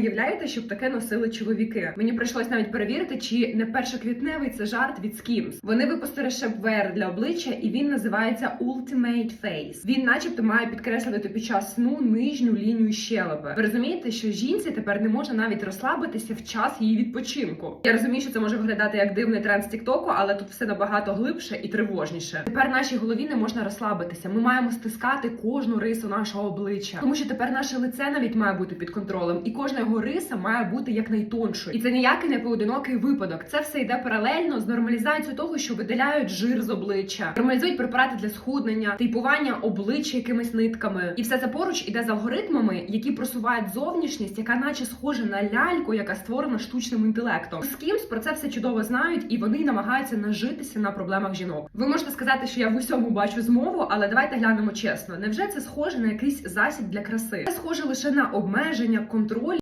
Уявляєте, щоб таке носили чоловіки? Мені прийшлось навіть перевірити, чи не першоквітневий це жарт від Skims. Вони випустили шепвер для обличчя, і він називається Ultimate Face. Він, начебто, має підкреслити під час сну нижню лінію щелепи. Ви розумієте, що жінці тепер не може навіть розслабитися в час її відпочинку. Я розумію, що це може виглядати як дивний тренд з Тіктоку, але тут все набагато глибше і тривожніше. Тепер нашій голові не можна розслабитися. Ми маємо стискати кожну рису нашого обличчя, тому що тепер наше лице навіть має бути під контролем, і кожна його риса має бути якнайтоншою. І це ніякий не поодинокий випадок. Це все йде паралельно з нормалізацією того, що видаляють жир з обличчя, нормалізують препарати для схуднення, тейпування обличчя якимись нитками, і все це поруч іде з алгоритмами, які просувають зовнішність, яка наче схожа на ляльку, яка створена штучним інтелектом. З кимсь про це все чудово знають, і вони намагаються нажитися на проблемах жінок. Ви можете сказати, що я в усьому бачу змову, але давайте глянемо чесно. Невже це схоже на якийсь засіб для краси? Це схоже лише на обмеження, контроль